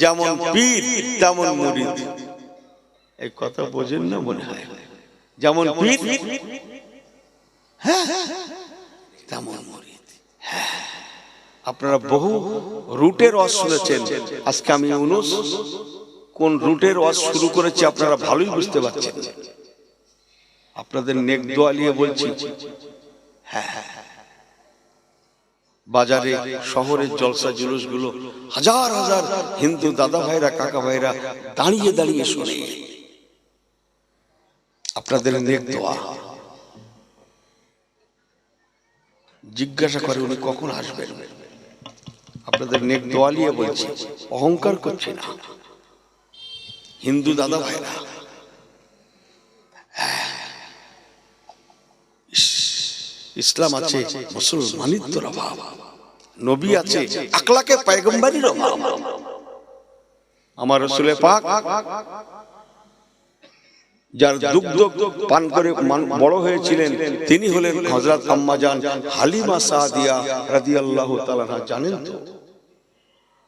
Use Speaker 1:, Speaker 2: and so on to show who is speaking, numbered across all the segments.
Speaker 1: যেমন পীর তেমন মুরিদ। এই কথা বোঝেন না মনে হয়? যেমন পীর হ্যাঁ তেমন মুরিদ। হ্যাঁ। আপনারা বহু রুটের রস শুনেছেন। আজকে আমি ইউনুস কোন রুটের রস শুরু করেছি আপনারা ভালোই বুঝতে পারছেন। আপনাদের নেক দোয়ালিয়ে বলছি। হ্যাঁ হ্যাঁ। বাজারে, শহরের জলসা জুলুসগুলো হাজার হাজার হিন্দু দাদা ভাইরা, কাকা ভাইরা দাঁড়িয়ে দাঁড়িয়ে শোনে। আপনাদের জিজ্ঞাসা করে উনি কখন আসবেন। আপনাদের নেক দোয়ালিয়ে বলছি, অহংকার করছে না। হিন্দু দাদা ভাইরা ইসলাম আছে মুসলমানিত্বর অভাব নবী আছে আকলাকে পায়গম্বারির অভাব আমার রসুলে পাক যার দুগ্ধ পান করে বড় হয়েছিলেন তিনি হলেন হজরত আম্মাজান হালিমা সাদিয়া রাদিয়াল্লাহু তাআলা জানেন তো?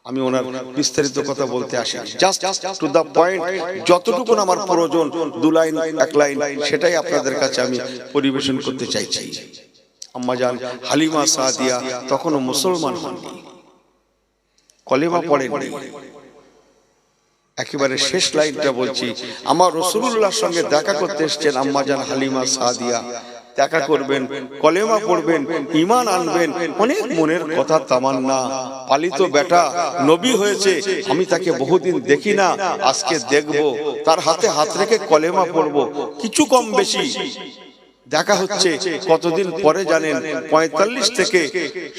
Speaker 1: আমি ওনার বিস্তারিত কথা বলতে আসি জাস্ট টু দা পয়েন্ট যতটুকু আমার প্রয়োজন দু লাইন এক লাইন সেটাই আপনাদের কাছে আমি পরিবেশন করতে চাইছি। আম্মাজান হালিমা সাদিয়া তখনও মুসলমান হননি। কলেমা পড়েননি। একেবারে শেষ লাইনটা বলছি আমার রসুল্লাহর সঙ্গে দেখা করতে এসছেন আম্মাজান হালিমা সাদিয়া। দেখা করবেন কলেমা পড়বেন ইমান আনবেন। অনেক মনের কথা তামান্না। পালিত বেটা নবী হয়েছে। আমি তাকে বহুদিন দেখি না আজকে দেখব। তার হাতে হাত রেখে কলেমা পড়ব। কিছু কম বেশি। দেখা হচ্ছে কতদিন পরে জানেন পঁয়তাল্লিশ থেকে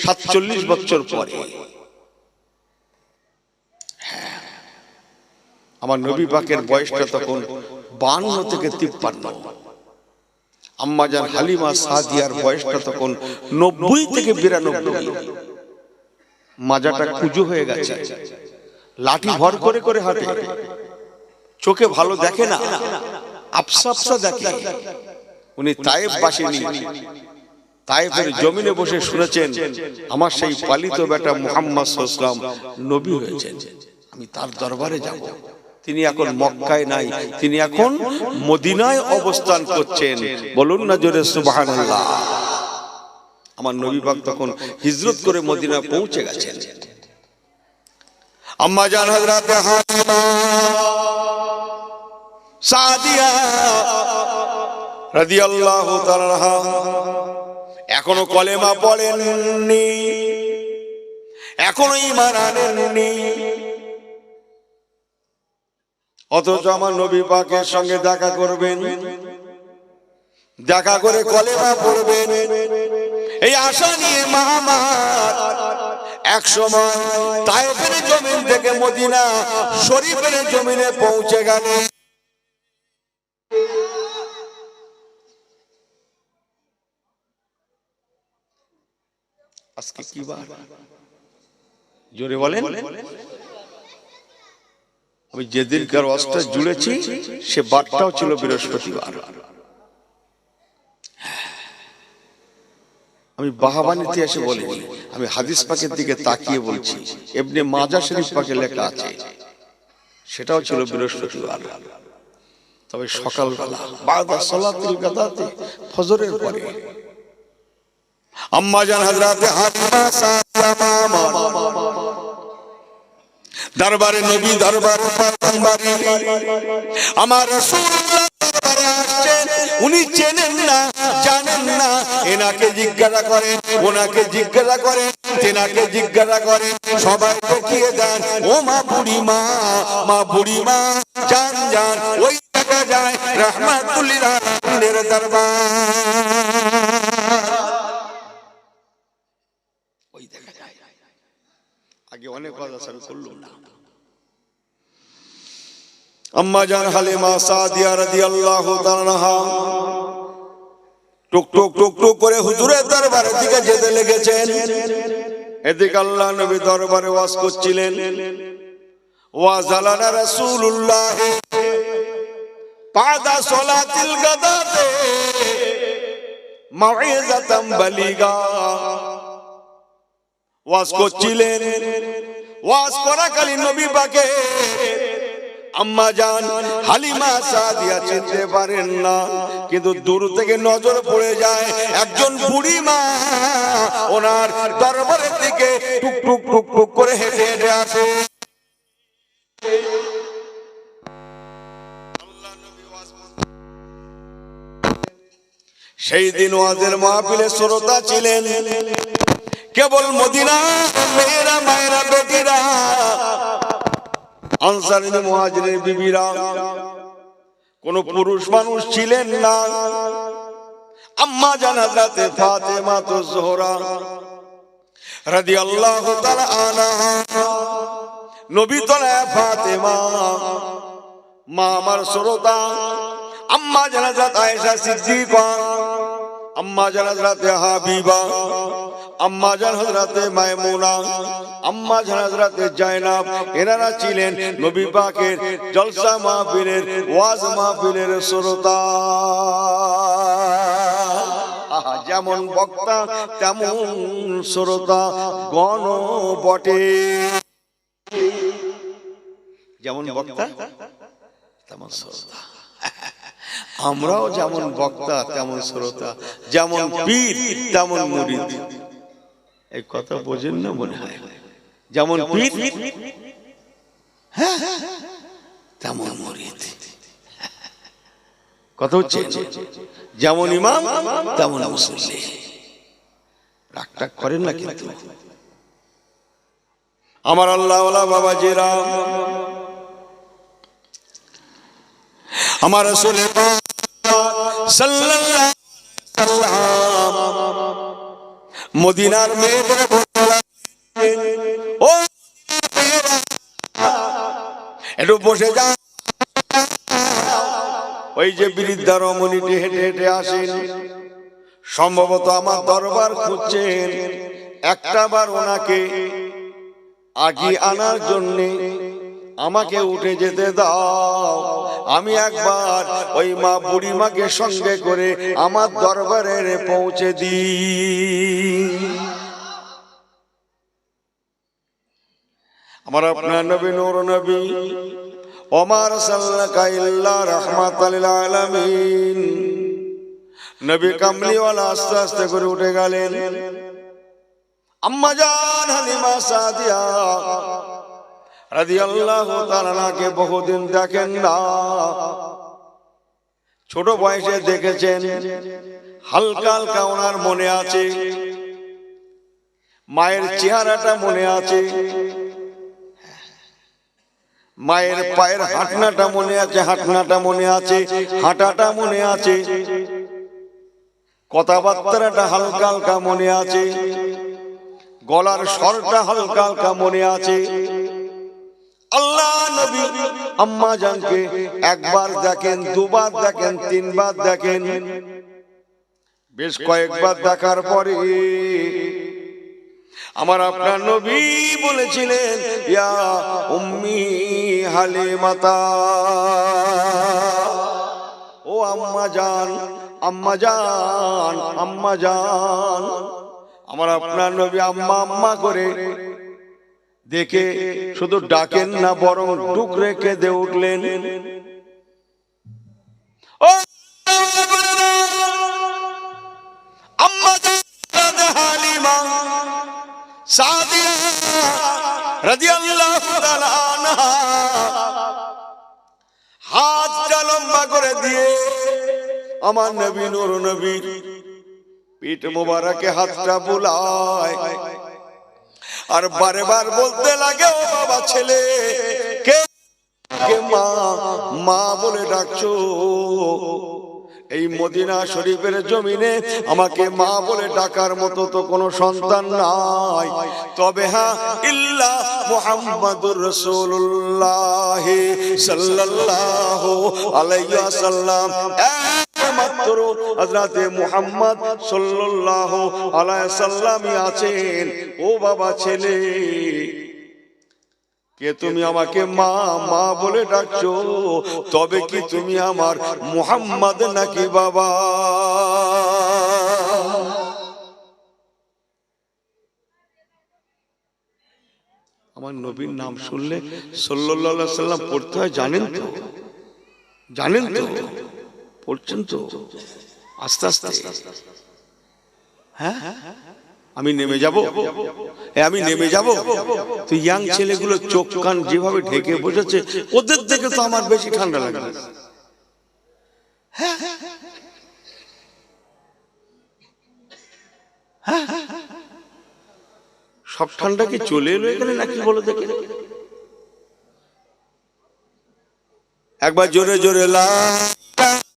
Speaker 1: সাতচল্লিশ বছর পরে। আমার নবী পাকের বয়সটা তখন বান্ন থেকে তিপ্পান্ন। আম্মাজান হালিমা সাদিয়ার বয়সটা তখন নব্বই থেকে বিরানব্বই। মাজাটা কুজো হয়ে গেছে। লাঠি ভর করে করে হাঁটে। চোখে ভালো দেখে না। আফসা আফসা দেখে। উনি তায়েব বাসিনী। তায়েবের জমিনে বসে শুনেছেন আমার সেই পালিত বেটা মুহাম্মদ সাল্লাম নবী হয়েছেন। আমি তার দরবারে যাব। তিনি এখন মক্কায় নাই। তিনি এখন মদিনায় অবস্থান করছেন। বলুন না জোরে সুবহানাল্লাহ। আমার নবী পাক তখন হিজরত করে মদিনা পৌঁছে গেছেন। আম্মা জান হযরত হালিমা সাদিয়া এখনও কলেমা পড়েননি। এখনও ইমান আনেননি। অথচ আমার নবী পাকের সঙ্গে দেখা করবেন। দেখা করে কলেমা পড়বেন। এই আশা নিয়ে মামার এক সময় তাইফের জমিন থেকে মদিনা শরীফের জমিনে পৌঁছে গেলেন। আজকে কি বার? জোরে বলেন। আমি যেদিনকার অস্ত্র জুড়েছি সে বারটাও ছিল বৃহস্পতিবার। আমি বাহাবানিতে এসে বলিনি আমি হাদিস পাকের দিকে তাকিয়ে বলছি এমনি মাজা শরীফ পাকে লেখা আছে সেটাও ছিল বৃহস্পতিবার। তবে সকালবেলা বাদা সলাতুল গাদাতে ফজরের পরে আম্মা জান সাদিয়া দরবারে নবী দরবার আমার উনি চেনেন না, জানেন না। এনাকে জিজ্ঞাসা করেন, ওনাকে জিজ্ঞাসা করেন, তেনাকে জিজ্ঞাসা করেন, সবাই দেখিয়ে দেন, ও মা বুড়ি মা মা বুড়ি মা জান জান ওই দেখা যায়, রহমাতুল্লিল আলামিনের দরবার। আগে অনেক শুরু করল না। আম্মা জান হালিমা সাদিয়া রাদিয়াল্লাহু তাআলা টুক টুক টুক টুক করে হুজুরের দরবারের দিকে যেতে লেগেছেন। এদিকে আল্লাহ নবী দরবারে ওয়াজ করছিলেন। ওয়াজ আলানা রাসূলুল্লাহ পাদা সলাতিল গাদাতে মাউইজাতাম বালিগা। ওয়াজ করছিলেন। ওয়াজ করাকালীন নবী পাকে। আম্মা জান, হালিমা সাদিয়া চিনতে পারেন না, কিন্তু দূর থেকে নজর পড়ে যায় একজন বুড়ি মা ওনার দরবারের দিকে টুক টুক টুক টুক করে হেঁটে হেঁটে আসে। সেই দিন ওয়াজের মাহফিলে শ্রোতা ছিলেন। কেবল মদিনা, মেয়েরা, মায়েরা, বেটিরা, আনসারিন মুহাজিরের বিবিরা। কোন পুরুষ মানুষ ছিলেন না। আম্মা জানাজাতে ফাতেমা তো জোহরা রাদিয়াল্লাহু তাআলা আনহা। নবী তলা ফাতেমা। মা আমার শ্রোতা। আম্মা জানাজাত আয়েশা সিদ্দিকা। আম্মা জান হজরতে হাবিবা। আম্মা জান হজরতে মায়মুনা আম্মা জান হজরতে জায়নাব এনারা ছিলেন নবী পাকের জলসা মাহফিলের, ওয়াজ মাহফিলের শ্রোতা। যেমন বক্তা, তেমন শ্রোতা, গণ বটে। যেমন বক্তা, তেমন শ্রোতা। আমরাও যেমন বক্তা, তেমন শ্রোতা। যেমন পীর, তেমন মুরিদ। এই কথা বোঝেন না মনে হয়। যেমন পীর হ্যাঁ, তেমন মুরিদ কথা হচ্ছে যেমন ইমাম তেমন মুসল্লি। রাগ টাগ করেন না কিন্তু। আমার আল্লাহ বাবা জিরা আমার রসুল সাল্লাল্লাহু সাল্লাম মদিনার মেয়েদের ও, একটু বসে যা। ওই যে বৃদ্ধা রমণীটি হেঁটে হেঁটে আসেন। সম্ভবত আমার দরবার খুঁজছেন, একটা বার ওনাকে আগিয়ে আনার জন্যে আমাকে উঠে যেতে দাও। আমি একবার ওই মা বুড়ি মাকে সঙ্গে করে আমার দরবারে পৌঁছে দিই। আমার আপনার নবী নূর নবী, ওমার সাল্লাকা ইল্লা রাহমাতাল আলামিন। নবী কামলিওয়ালা আস্তে আস্তে করে উঠে গেলেন। আম্মা জান হালিমা সাদিয়া বহুদিন দেখেন না। ছোট বয়সে দেখেছেন হালকা হালকা ওনার মনে আছে। মায়ের চেহারাটা মনে আছে। মায়ের পায়ের হাঁটনাটা মনে আছে। হাঁটনাটা মনে আছে হাঁটাটা মনে আছে। কথাবার্তাটা হালকা হালকা মনে আছে। গলার স্বরটা হালকা হালকা মনে আছে। আল্লাহ নবী আম্মা জানকে একবার দেখেন, দুবার দেখেন, তিনবার দেখেন। বেশ কয়েকবার দেখার পরে আমার আপনার নবী বলেছিলেন, ইয়া উম্মি হালিমাতা। ও আম্মা জান আম্মা জান আম্মা জান। আমার আপনার নবী আম্মা আম্মা করে দেখে শুধু ডাকেন না, বরং টুক রেখে দে উঠলেন। হাতটা লম্বা করে দিয়ে আমার নবী নূর নবী পিঠ মোবারকে হাতটা বুলায়। আর বারে বার বলতে লাগে, ও বাবা ছেলে কে মা মা বলে ডাকছো? এই মদিনা শরীফের জমিনে আমাকে মা বলে ডাকার মতো তো কোনো সন্তান নাই। তবে হ্যাঁ ইল্লা মুহাম্মাদুর রাসূলুল্লাহ সাল্লাল্লাহু আলাইহি ওয়াসাল্লাম। একমাত্র হযরতে মুহাম্মদ সাল্লাল্লাহু আলাইহি সাল্লামই আছেন। ও বাবা ছেলে, কে তুমি আমাকে মা মা বলে ডাকছো? তবে কি তুমি আমার মুহাম্মদ নাকি বাবা? আমার নবীর নাম শুনলে সাল্লাল্লাহু সাল্লাম পড়তে হয়, জানেন তো? জানেন তো? পড়ছেন তো আস্তে আস্তে। হ্যাঁ? আমি নেমে যাব? আমি নেমে যাব? তো ইয়াং ছেলেগুলো চোখ কান যেভাবে ঢেকে বসেছে, ওদের থেকে তো আমার বেশি ঠান্ডা লাগে সব ঠান্ডা কি চলে এলো এখানে নাকি বলো দেখে। একবার জোরে জোরে লা